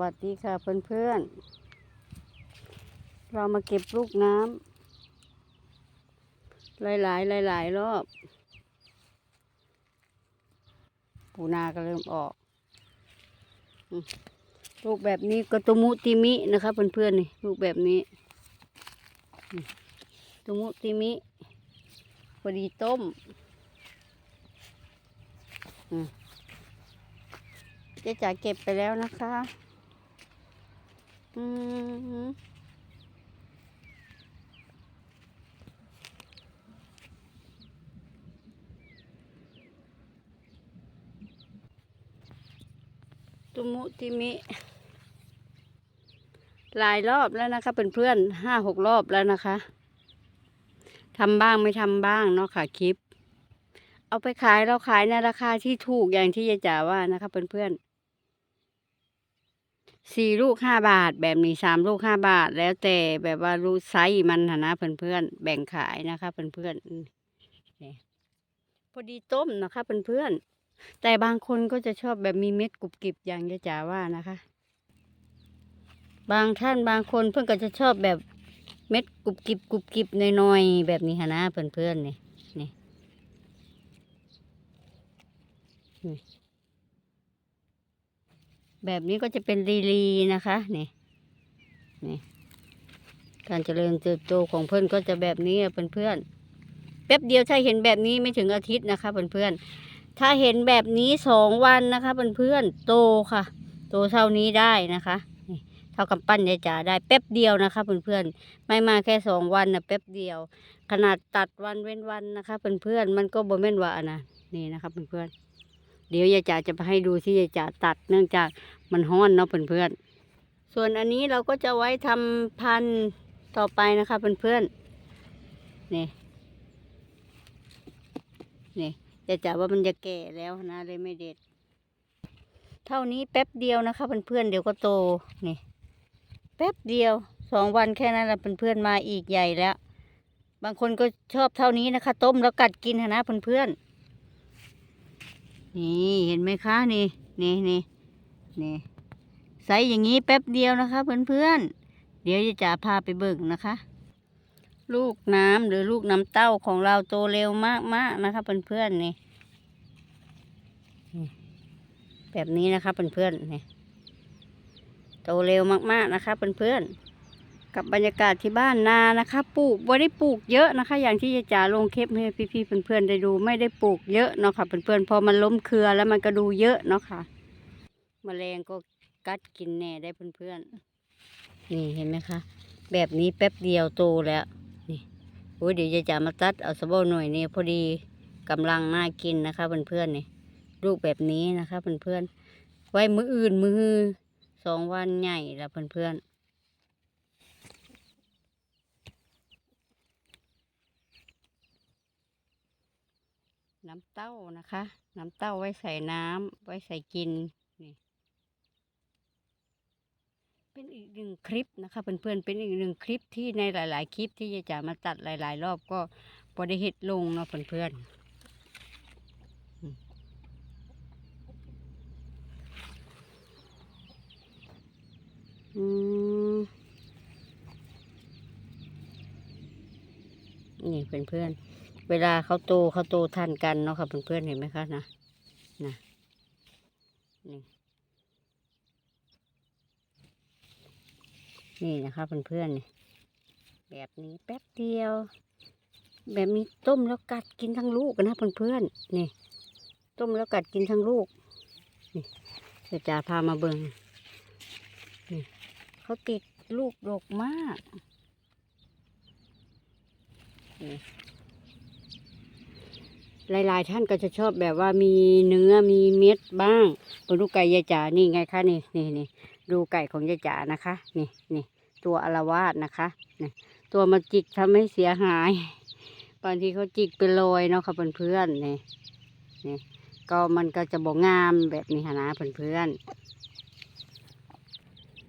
วัสดีค่ะเพื่อนๆ เรามาเก็บลูกน้ำหลายๆหลายๆรอบ ปูนาก็เริ่มออกลูกแบบนี้ก็ตุมุติมินะคะเพื่อนๆนี่ลูกแบบนี้ตุมุติมิพอดีต้มอืมเจ๊จ๋าเก็บไปแล้วนะคะ อืมตุมุติมิหลายรอบแล้วนะคะเพื่อนๆห้าหกรอบแล้วนะคะทำบ้างไม่ทำบ้างเนาะค่ะคลิป เอาไปขายเราขายในราคาที่ถูกอย่างที่ยายจ๋าว่านะคะเพื่อนๆ สี่ลูกห้าบาท แบบนี้สามลูกห้าบาท แล้วแต่แบบว่ารูไซส์มันนะนเพื่อนๆแบ่งขายนะคะเพื่อนๆพอดีต้มนะคะเพื่อนๆแต่บางคนก็จะชอบแบบมีเม็ดกรุบกริบอย่างยายจ๋าว่านะคะ บางท่านบางคนเพื่อนก็จะชอบแบบเม็ดกรุบกริบกรุบกริบหน่อยๆแบบนี้ค่ะนะเพื่อนๆนี่นี่ แบบนี้ก็จะเป็นลีลีนะคะนี่นี่การเจริญเติบโตของเพื่อนก็จะแบบนี้เพื่อนเพื่อนแป๊บเดียวถ้าเห็นแบบนี้ไม่ถึงอาทิตย์นะคะเพื่อนเพื่อนถ้าเห็นแบบนี้สองวันนะคะเพื่อนเพื่อนโตค่ะ โตเท่านี้ได้นะคะเท่ากับปั้นยายจ๋าได้แป๊บเดียวนะคะเพื่อนเพื่อนไม่มาแค่สองวันนะแป๊บเดียว ขนาดตัดวันเว้นวันนะคะเพื่อนเพื่อนมันก็บ่แม่นว่าอะนะนี่นะคะเพื่อนเพื่อน เดี๋ยวยายจ๋าจะไปให้ดูที่ยายจ๋าตัดเนื่องจากมันห้อนเนาะเพื่อนๆ ส่วนอันนี้เราก็จะไว้ทำพันธุ์ต่อไปนะคะเพื่อนๆ นี่ นี่ยายจ๋าว่ามันจะแก่แล้วนะเลยไม่เด็ด เท่านี้แป๊บเดียวนะคะเพื่อนๆ เดี๋ยวก็โต นี่ แป๊บเดียวสองวันแค่นั้นแหละเพื่อนๆ มาอีกใหญ่แล้ว บางคนก็ชอบเท่านี้นะคะ ต้มแล้วกัดกินนะเพื่อนๆ นี่เห็นไหมคะนี่นี่นี่นี่ใส่อย่างนี้แป๊บเดียวนะคะ เพื่อนๆ เดี๋ยวจะจ๋าพาไปเบิ่งนะคะ ลูกน้ำหรือลูกน้ำเต้าของเราโตเร็วมากๆนะคะเพื่อนๆนี่นี่แบบนี้นะคะเพื่อนๆนี่โตเร็วมากๆนะคะเพื่อนๆ กับบรรยากาศที่บ้านนานะคะ ปลูกบ่ได้ปลูกเยอะนะคะ อย่างที่ยายจ๋าลงคลิปให้พี่ๆเพื่อนๆได้ดูไม่ได้ปลูกเยอะเนาะค่ะเพื่อนๆพอมันล้มเครือแล้วมันก็ดูเยอะเนาะค่ะแมลงก็กัดกินแน่ได้เพื่อนๆนี่เห็นไหมคะ แบบนี้แป๊บเดียวโตแล้วนี่โอ้ยเดี๋ยวยายจ๋ามาตัดเอาสะโบหน่อยนี่พอดีกำลังน่ากินนะคะเพื่อนๆนี่ลูกแบบนี้นะคะเพื่อนๆไว้มืออื่นมือสองวันใหญ่แล้วเพื่อนๆ น้ำเต้านะคะ น้ำเต้าไว้ใส่น้ำไว้ใส่กินนี่ เป็นอีกหนึ่งคลิปนะคะเพื่อนๆเป็นอีกหนึ่งคลิปที่ในหลาย ๆ คลิปที่ยายจ๋ามาตัดหลาย ๆ รอบก็พอได้เห็ดลงเนาะเพื่อนๆอืมอืมนี่เพื่อนๆ เวลาเขาโตเขาโตทันกันเนาะค่ะเพื่อนๆเห็นไหมคะนะนะนี่นี่นะคะเพื่อนๆนี่แบบนี้แป๊บเดียว แบบนี้ต้มแล้วกัดกินทั้งลูกนะเพื่อนๆนี่ ต้มแล้วกัดกินทั้งลูกนี่จะจ่าพามาเบิงนี่เขาติดลูกดกมากนี่ หลายๆ ท่านก็จะชอบแบบว่ามีเนื้อมีเม็ดบ้างมาดูไก่ยายจ๋านี่ไงคะนี่นี่นี่ดูไก่ของยายจ๋านะคะ นี่นี่ตัวอารวาสนะคะนี่ตัวมาจิกทำให้เสียหายบางทีเขาจิกไปโรยเนาะค่ะเพื่อนๆนี่นี่ก็มันก็จะบองามแบบนี้ค่ะนะเพื่อน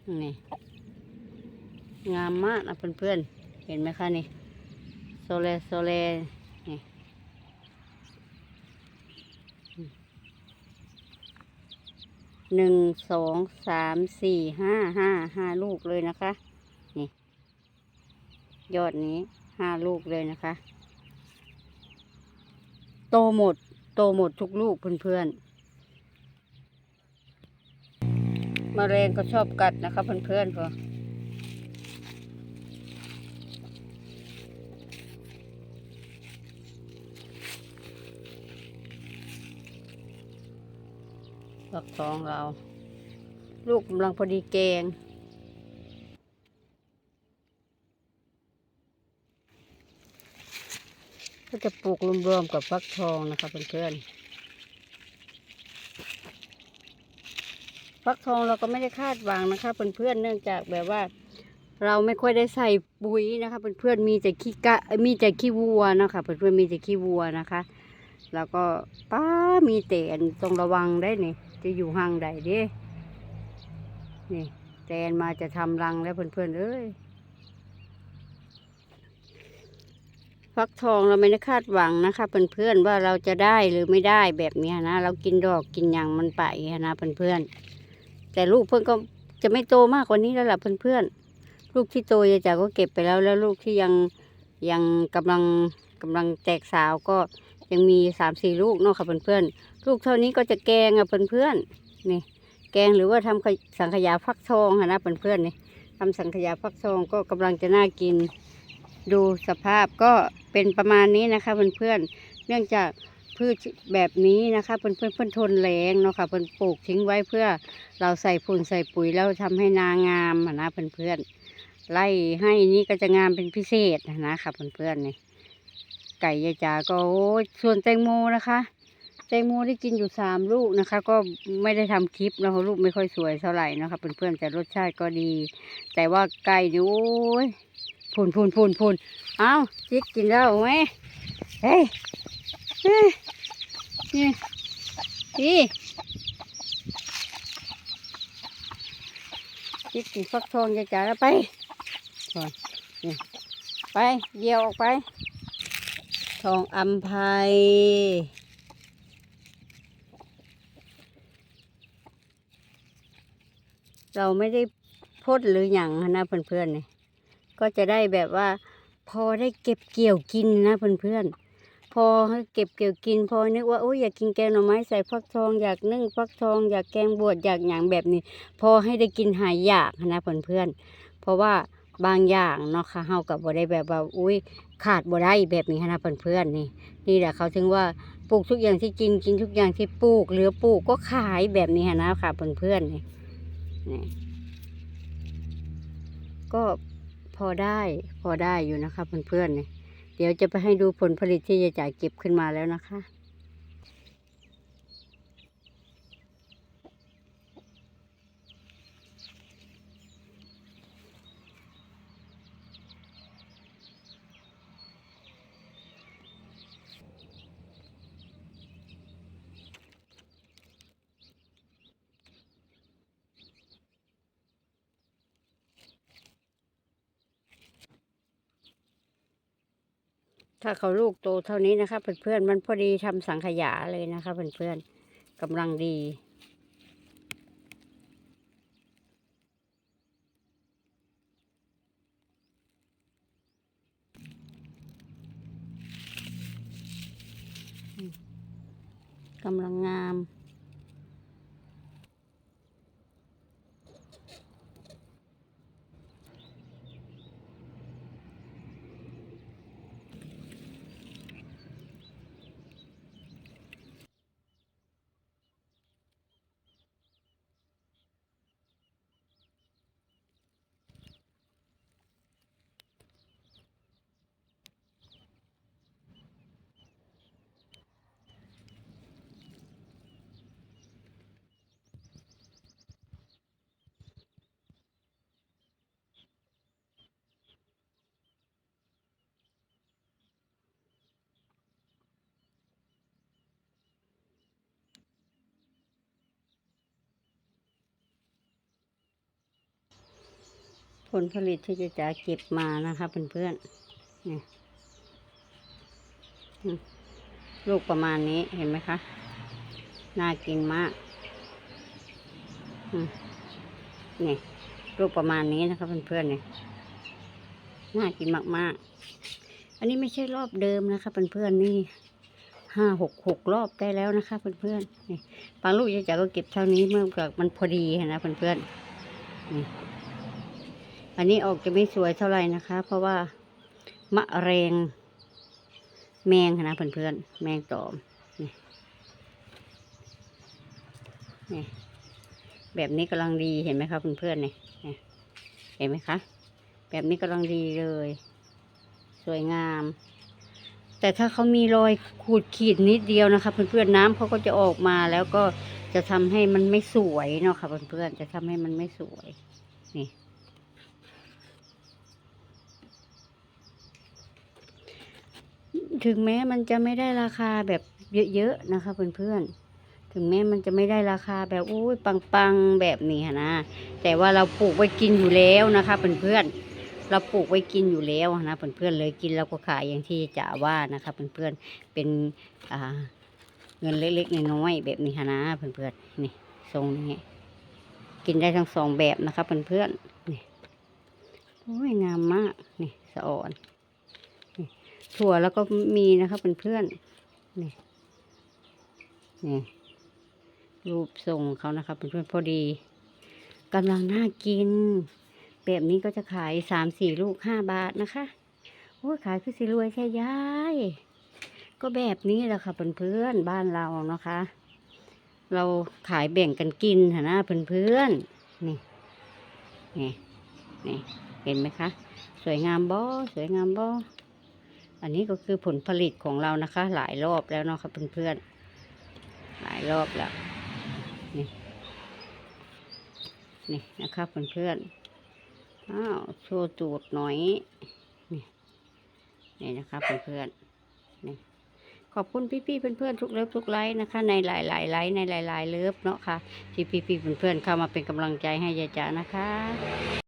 ๆนี่งามมากนะเพื่อนๆเห็นไหมคะนี่โซเลโซเลนี่ หนึ่งสองสามสี่ห้าห้าห้าลูกเลยนะคะ นี่ ยอดนี้ห้าลูกเลยนะคะ โตหมด โตหมดทุกลูกเพื่อนๆมแมลงก็ชอบกัดนะคะเพื่อนๆพอ ฟักทองเรา ลูกกำลังพอดีแกง ก็จะปลูกรวมๆกับฟักทองนะคะเพื่อนๆฟักทองเราก็ไม่ได้คาดหวังนะคะ เพื่อนๆเนื่องจากแบบว่า เราไม่ค่อยได้ใส่ปุ๋ยนะคะ เพื่อนๆมีแต่ขี้กะมีแต่ขี้วัวนะคะ เพื่อนๆมีแต่ขี้วัวนะคะแล้วก็ป้ามีแต่อันต้องระวังได้นี่ จะอยู่ห่างใดเด้นี่แตนมาจะทำรังแล้วเพื่อนๆเอ้ยฟักทองเราไม่ได้คาดหวังนะคะเพื่อนๆว่าเราจะได้หรือไม่ได้แบบเนี้ยนะ เรากินดอกกินอย่างมันไปนะเพื่อนๆแต่ลูกเพื่อนก็จะไม่โตมากกว่านี้แล้วล่ะเพื่อนๆลูกที่โตยายจ๋าก็เก็บไปแล้วแล้วลูกที่ยังยังกำลังกำลังแตกสาวก็ ยังมีสามสี่ลูกเนาะค่ะเพื่อนๆลูกเท่านี้ก็จะแกงอะเพื่อนๆนี่แกงหรือว่าทำขยสังขยาฟักทองค่ะนะเพื่อนๆนี่ทำสังขยาฟักทองก็กำลังจะน่ากิน ดูสภาพก็เป็นประมาณนี้นะคะเพื่อนๆเนื่องจากพืชแบบนี้นะคะเพื่อนๆเพื่อนทนแรงเนาะค่ะเพื่อนปลูกทิ้งไว้เพื่อเราใส่ฝุ่นใส่ปุ๋ยแล้วทำให้นางามอะเพื่อนเพื่อนไล่ให้นี่ก็จะงามเป็นพิเศษนะคะเพื่อนๆนี่ ไก่ยายจ๋าก็โอ้ส่วนแตงโมนะคะ แตงโมได้กินอยู่สามลูกนะคะ ก็ไม่ได้ทำคลิปนะเพราะลูกไม่ค่อยสวยเท่าไหร่นะคะเพื่อนๆแต่รสชาติก็ดี แต่ว่าไก่นี่โอ้ยพูนพูนพูนพูนเอาจิกกินแล้วไหมเฮ้ยเฮ้ยนี่นี่จิกกินฟักทองจะจ่าแล้วไปไปเดี่ยวออกไป ทองอัมภัยเราไม่ได้พ่นหรืออย่างนะเพื่อนๆนี่ก็จะได้แบบว่า พอได้เก็บเกี่ยวกินนะเพื่อนๆพอให้เก็บเกี่ยวกิน พอนึกว่าโอ้ยอยากกินแกงหน่อไม้ใส่ฟักทองอยากนึ่งฟักทองอยากแกงบวชอยากอย่างแบบนี้ พอให้ได้กินหายอยากนะเพื่อนๆเพราะว่า บางอย่างเนาะค่ะเฮากับบ่ได้แบบว่าอุ้ยขาดบ่ได้แบบนี้นะเพื่อนๆนี่ นี่แหละเขาถึงว่าปลูกทุกอย่างที่กินกินทุกอย่างที่ปลูกเหลือปลูกก็ขายแบบนี้นะค่ะเพื่อนๆนี่นี่ก็พอได้พอได้อยู่นะคะเพื่อนๆเนี่ยเดี๋ยวจะไปให้ดูผลผลิตที่ยายจ่ายเก็บขึ้นมาแล้วนะคะ ถ้าเขาลูกโตเท่านี้นะคะเพื่อนๆมันพอดีทำสังขยาเลยนะคะเพื่อนๆกำลังดี กำลังงาม ผลผลิตที่จะจ๋าเก็บมานะคะเพื่อนๆนี่อืมลูกประมาณนี้เห็นไหมคะ น่ากินมากนี่รูปประมาณนี้นะคะเพื่อนๆเนี่ยน่ากินมากๆ อันนี้ไม่ใช่รอบเดิมนะคะเพื่อนๆนี่ห้าหกหกรอบได้แล้วนะคะเพื่อนๆนี่บางลูกยายจ๋าก็เก็บเท่านี้เมื่อกับมันพอดีนะเพื่อนๆนี่ อันนี้ออกจะไม่สวยเท่าไหร่นะคะ เพราะว่ามะเร็งแมงนะเพื่อนๆ แมงตอมนี่นี่แบบนี้กำลังดีเห็นไหมคะเพื่อนๆเนี่ยนี่เห็นไหมคะ แบบนี้กำลังดีเลย สวยงาม แต่ถ้าเขามีรอยขูดขีดนิดเดียวนะคะเพื่อนๆน้ำเขาก็จะออกมาแล้วก็จะทำให้มันไม่สวยเนาะค่ะเพื่อนๆจะทำให้มันไม่สวยนี่ ถึงแม้มันจะไม่ได้ราคาแบบเยอะๆนะคะเพื่อนๆ ถึงแม้มันจะไม่ได้ราคาแบบอุ้ยปังๆแบบนี้นะ แต่ว่าเราปลูกไว้กินอยู่แล้วนะคะเพื่อนๆ เราปลูกไว้กินอยู่แล้วนะเพื่อนๆเลยกินแล้วก็ขายอย่างที่จ๋าว่านะคะเพื่อนๆ เป็นอ่าเงินเล็กๆน้อยๆแบบนี้นะเพื่อนๆ นี่ทรงนี้กินได้ทั้งสองแบบนะคะเพื่อนๆ นี่โอ้ยงามมาก นี่สะอ่อน ถั่วแล้วก็มีนะคะเพื่อนๆนี่นี่รูปทรงเขานะคะเพื่อนๆพอดีกำลังน่ากิน แบบนี้ก็จะขายสามสี่ลูกห้าบาทนะคะโอ้ยขายคือสิรวยแค่ยาย ก็แบบนี้แหละค่ะเพื่อนๆบ้านเรานะคะ เราขายแบ่งกันกินค่ะนะเพื่อนๆนี่นี่นี่เห็นไหมคะ สวยงามบ่สวยงามบ่ อันนี้ก็คือผลผลิตของเรานะคะ หลายรอบแล้วเนาะค่ะเพื่อนๆ หลายรอบแล้ว นี่ นี่นะครับเพื่อนๆ อ้าวโชว์ตูดหน่อย นี่ นี่นะครับเพื่อนๆ นี่ขอบคุณพี่ๆเพื่อนๆทุกเลิฟทุกไลค์นะคะ ในหลายๆไลค์ในหลายๆเลิฟเนาะค่ะที่พี่ๆเพื่อนๆเข้ามาเป็นกำลังใจให้ยายจ๋านะคะ